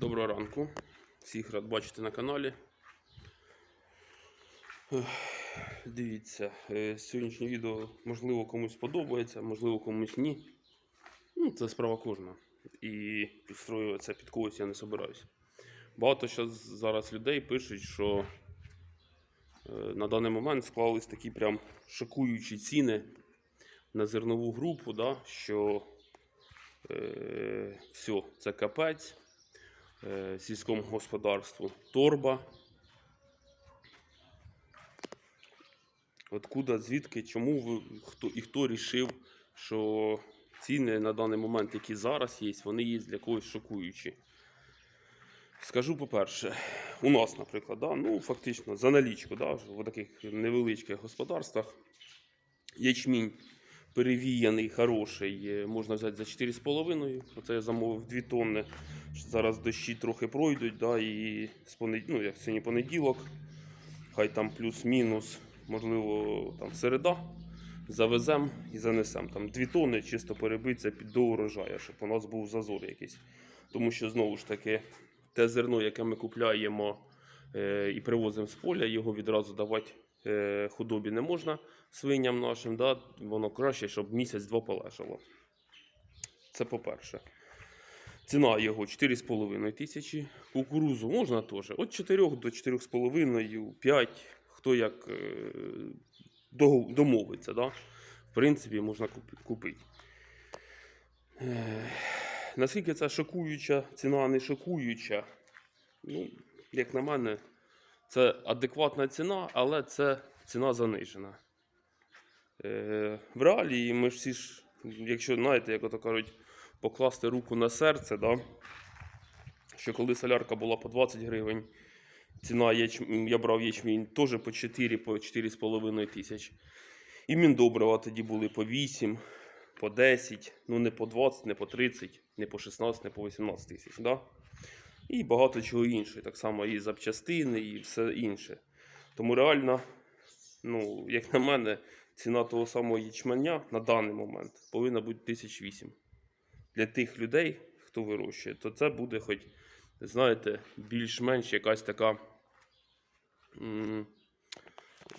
Доброго ранку. Всіх рад бачити на каналі. Дивіться, е, сьогоднішнє відео можливо комусь подобається, можливо комусь ні. Ну, це справа кожна. І підстроюватися під когось я не собираюсь. Багато зараз людей пишуть, що е, на даний момент склались такі прям шокуючі ціни на зернову групу, да, що е, все, це капець сільському господарству. Торба. Откуда, звідки, чому ви, хто і хто рішив, що ціни на даний момент, які зараз є, вони є для когось шокуючі. Скажу по-перше, у нас, наприклад, да, ну, фактично за налічку, да, в таких невеличких господарствах ячмінь перевіяний, хороший, е, можна взяти за 4,5. Оце я замовив 2 тонни. Зараз дощі трохи пройдуть, да, і з понед... ну, як сьогодні понеділок, хай там плюс-мінус, можливо, там середа. Завеземо і занесемо. Там 2 тонни чисто перебиться під до урожаю, щоб у нас був зазор якийсь. Тому що знову ж таки, те зерно, яке ми купляємо е, і привозимо з поля, його відразу давати худобі не можна свиням нашим. Да? Воно краще, щоб місяць-два полежало. Це по-перше. Ціна його 4,5 тисячі. Кукурузу можна теж. Від 4 до 4,5, 5, хто як е, домовиться. Да? В принципі, можна купити. Е, Наскільки це шокуюча ціна, не шокуюча, ну, як на мене, це адекватна ціна, але це ціна занижена. Е, в реалії ми ж всі ж, якщо знаєте, як ото кажуть, покласти руку на серце, да? що коли солярка була по 20 гривень, ціна ячм... я брав ячмінь теж по 4, по 4,5 тисяч. І міндобрива тоді були по 8, по 10, ну не по 20, не по 30, не по 16, не по 18 тисяч. Да? І багато чого іншого. Так само і запчастини, і все інше. Тому реально, ну, як на мене, ціна того самого ячменя на даний момент повинна бути 1008. Для тих людей, хто вирощує, то це буде хоч, знаєте, більш-менш якась така м,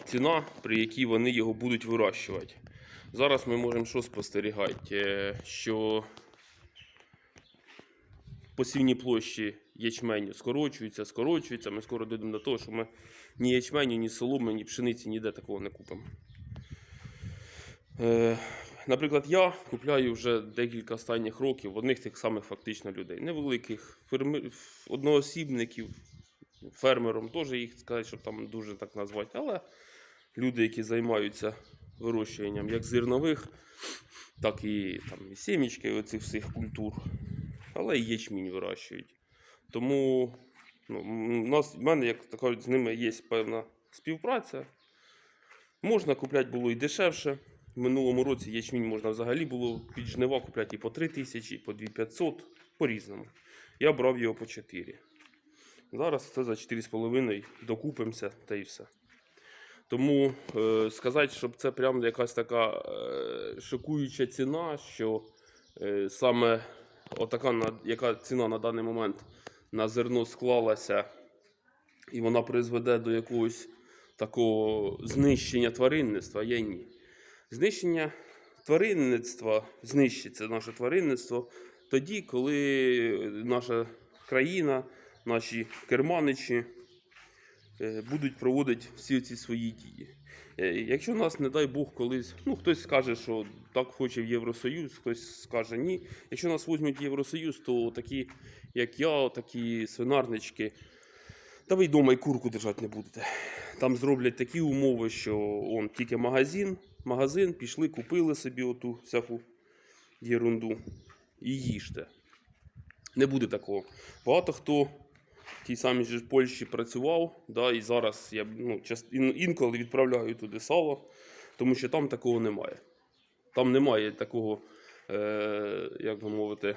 ціна, при якій вони його будуть вирощувати. Зараз ми можемо що спостерігати? Е, Що посівні площі ячменю скорочуються, скорочуються. Ми скоро дійдемо до того, що ми ні ячменю, ні соломи, ні пшениці ніде такого не купимо. Е, наприклад, я купляю вже декілька останніх років одних тих самих фактично людей. Невеликих ферми... одноосібників, фермером теж їх сказати, щоб там дуже так назвати. Але люди, які займаються вирощуванням як зернових, так і там, і сімічки оцих всіх культур, але і ячмінь вирощують. Тому ну, у нас, в мене, як кажуть, з ними є певна співпраця. Можна купляти було і дешевше. В минулому році ячмінь можна взагалі було під жнива купляти і по 3 тисячі, і по 2500, по-різному. Я брав його по 4. Зараз це за 4,5 докупимося та і все. Тому е, сказати, щоб це прям якась така е, шокуюча ціна, що е, саме отака, на, яка ціна на даний момент на зерно склалася, і вона призведе до якогось такого знищення тваринництва, я ні. Знищення тваринництва знищиться наше тваринництво тоді, коли наша країна, наші керманичі будуть проводити всі ці свої дії. Е, Якщо нас, не дай Бог, колись, ну хтось скаже, що так хоче в Євросоюз, хтось скаже ні. Якщо нас візьмуть Євросоюз, то такі, як я, такі свинарнички, та ви й дома і курку держати не будете. Там зроблять такі умови, що он тільки магазин, магазин, пішли, купили собі оту всяку єрунду і їжте. Не буде такого. Багато хто тій самій же Польщі працював, да, і зараз я ну, інколи відправляю туди сало, тому що там такого немає. Там немає такого, е, як би мовити,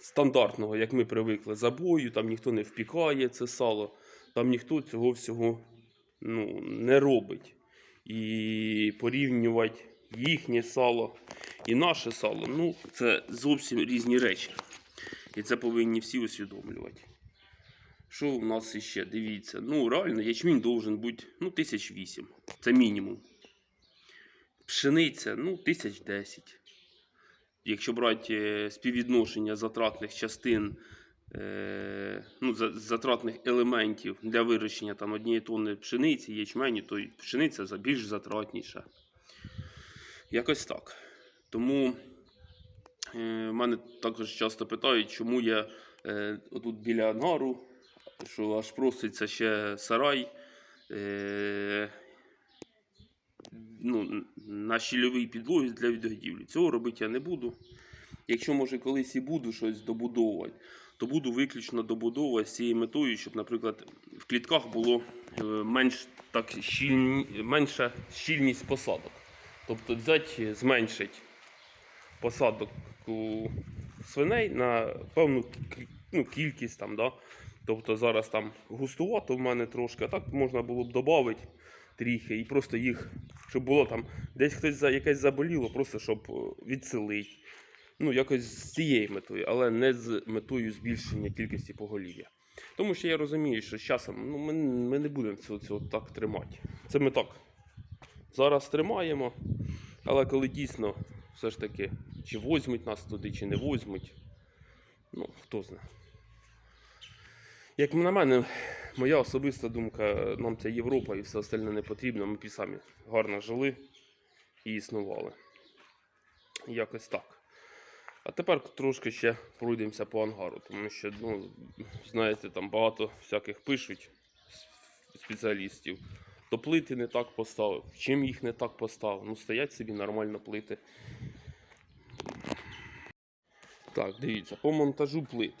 стандартного, як ми привикли, забою, там ніхто не впікає це сало, там ніхто цього всього ну, не робить. І порівнювати їхнє сало і наше сало, ну, це зовсім різні речі. І це повинні всі усвідомлювати. Що у нас іще? Дивіться. Ну, реально, ячмінь должен бути ну, тисяч вісім. Це мінімум. Пшениця, ну, тисяч десять. Якщо брати е, співвідношення затратних частин, е, ну, затратних елементів для вирощення там, однієї тонни пшениці, ячменю, то пшениця більш затратніша. Якось так. Тому мене також часто питають, чому я е, отут біля ангару, що аж проситься ще сарай. Е, ну, на щільовій підлозі для відгодівлі. Цього робити я не буду. Якщо, може, колись і буду щось добудовувати, то буду виключно добудовувати з цією метою, щоб, наприклад, в клітках було е, менш, так, щільні, менша щільність посадок. Тобто взяти, зменшити посадок у свиней на певну ну, кількість. Там, да? Тобто зараз там густувато в мене трошки, а так можна було б додати трохи і просто їх, щоб було там, десь хтось якесь заболіло, просто щоб е, відселити. Ну, якось з цією метою, але не з метою збільшення кількості поголів'я. Тому що я розумію, що з часом ну, ми, ми не будемо цього, цього так тримати. Це ми так зараз тримаємо, але коли дійсно все ж таки, чи возьмуть нас туди, чи не возьмуть, ну, хто знає. Як на мене, моя особиста думка, нам ця Європа і все остальне не потрібно. Ми б самі гарно жили і існували. Якось так. А тепер трошки ще пройдемося по ангару, тому що, ну, знаєте, там багато всяких пишуть спеціалістів. То плити не так поставив. Чим їх не так поставив? Ну, стоять собі нормально плити. Так, дивіться, по монтажу плит.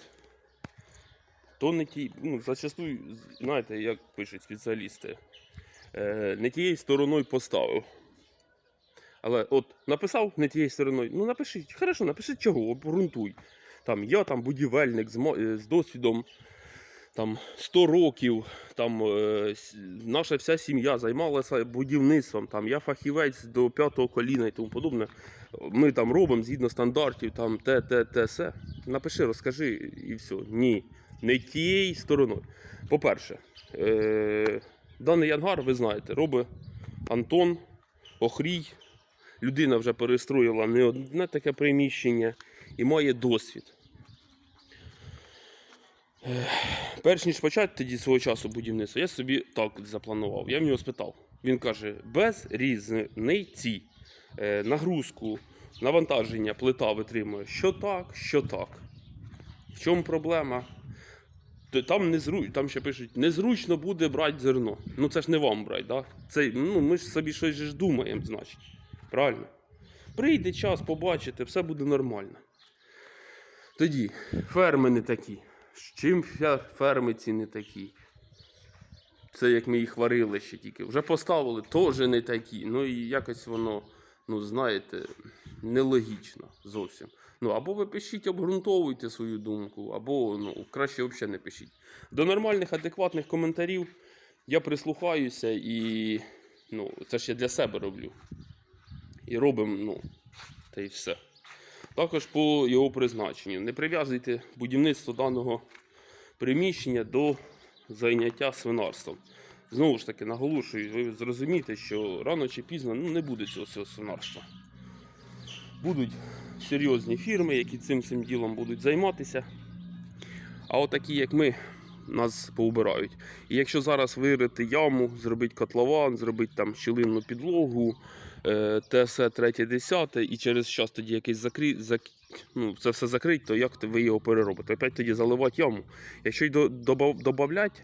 То не ті, ну, зачастую, знаєте, як пишуть спеціалісти, е, не тією стороною поставив. Але от написав не тією стороною, ну напишіть, хорошо, напишіть чого, обґрунтуй. Там я там будівельник з, е, з досвідом там 100 років, там е, наша вся сім'я займалася будівництвом, там я фахівець до п'ятого коліна і тому подобне. Ми там робимо згідно стандартів, там те, те, те, все. Напиши, розкажи і все. Ні, не тією стороною. По-перше, е, даний ангар, ви знаєте, робить Антон Охрій. Людина вже перестроїла не одне таке приміщення і має досвід. Перш ніж почати тоді свого часу будівництво, я собі так запланував. Я в нього спитав. Він каже: без різниці е, нагрузку, навантаження плита витримує що так, що так. В чому проблема? Там, незру... там ще пишуть, незручно буде брати зерно. Ну це ж не вам брати, да? це, ну, ми ж собі щось ж думаємо, значить. Правильно? Прийде час, побачите, все буде нормально. Тоді ферми такі. З Чим ферми ці не такі? Це як ми їх варили ще тільки. Вже поставили, теж не такі. Ну і якось воно, ну знаєте, нелогічно зовсім. Ну, або ви пишіть, обґрунтовуйте свою думку, або ну, краще взагалі не пишіть. До нормальних, адекватних коментарів я прислухаюся і ну, це ж я для себе роблю. І робимо, ну, та й все. Також по його призначенню. Не прив'язуйте будівництво даного приміщення до зайняття свинарством. Знову ж таки, наголошую, ви зрозумієте, що рано чи пізно ну, не буде цього, свинарства. Будуть серйозні фірми, які цим цим ділом будуть займатися. А отакі, як ми, нас поубирають. І якщо зараз вирити яму, зробити котлован, зробити там щілинну підлогу, ТСЕ 3 10 і через час тоді якийсь закрі... зак... ну, це все закрить, то як ви його переробите? Опять тоді заливати яму. Якщо й до... добав- добавлять,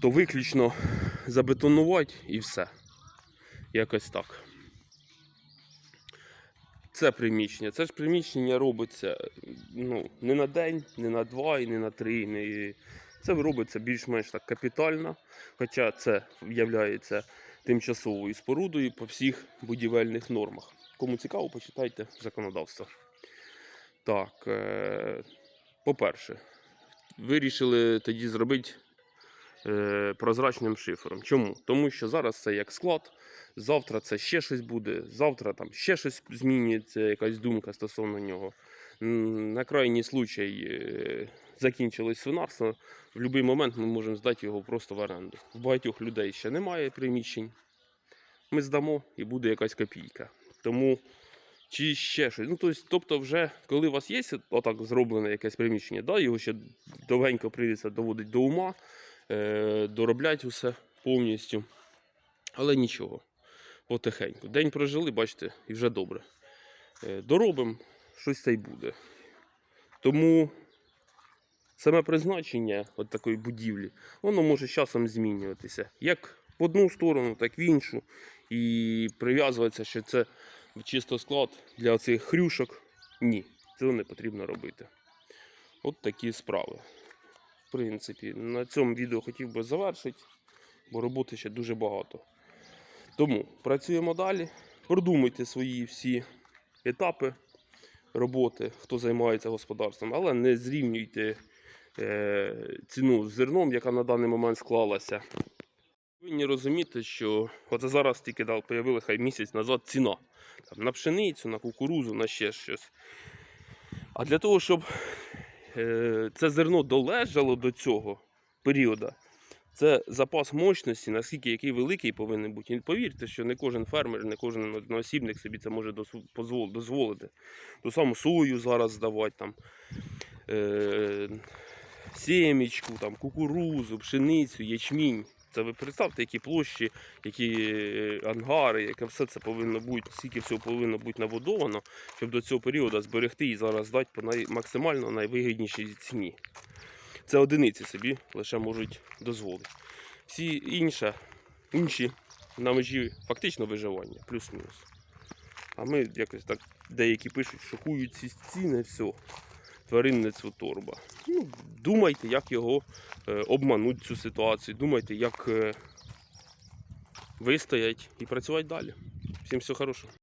то виключно забетонувати і все. Якось так. Це приміщення. Це ж приміщення робиться ну, не на день, не на два і не на три. Не... Це робиться більш-менш так капітально, хоча це є тимчасовою спорудою по всіх будівельних нормах. Кому цікаво, почитайте законодавство. Так, е... по-перше, вирішили тоді зробити. Прозрачним шифером. Чому? Тому що зараз це як склад, завтра це ще щось буде, завтра там ще щось змінюється, якась думка стосовно нього. на крайній случай е, закінчилось свинарство, в будь-який момент ми можемо здати його просто в оренду. В багатьох людей ще немає приміщень. Ми здамо і буде якась копійка. Тому чи ще щось. Ну, тобто, вже коли у вас є отак зроблене якесь приміщення, да, його ще довгенько прийдеться доводити до ума, е, доробляти усе повністю. Але нічого, потихеньку. День прожили, бачите, і вже добре. Е, доробимо, щось та й буде. Тому саме призначення от такої будівлі, воно може з часом змінюватися. Як в одну сторону, так і в іншу. І прив'язуватися, що це чисто склад для цих хрюшок. Ні, цього не потрібно робити. От такі справи. Принципі, на цьому відео хотів би завершити, бо роботи ще дуже багато. Тому працюємо далі. Продумуйте свої всі етапи роботи, хто займається господарством, але не зрівнюйте е, ціну з зерном, яка на даний момент склалася. Повинні розуміти, що от зараз тільки дав, появила хай місяць назад ціна там, на пшеницю, на кукурузу, на ще щось. А для того, щоб це зерно долежало до цього періоду, це запас мощності, наскільки який великий повинен бути. І повірте, що не кожен фермер, не кожен одноосібник собі це може дозволити. Ту саму сою зараз здавати, там, е, сімічку, там, кукурузу, пшеницю, ячмінь. Це ви представте, які площі, які е, ангари, яке все це повинно бути, скільки всього повинно бути набудовано, щоб до цього періоду зберегти і зараз здати по най, максимально найвигіднішій ціні. Це одиниці собі лише можуть дозволити. Всі інші, інші на межі фактично виживання, плюс-мінус. А ми якось так деякі пишуть, шокують ці ціни, все. Тваринництво торба. Ну, думайте, як його е, обмануть цю ситуацію, думайте, як е, вистоять і працювати далі. Всім всього хорошого.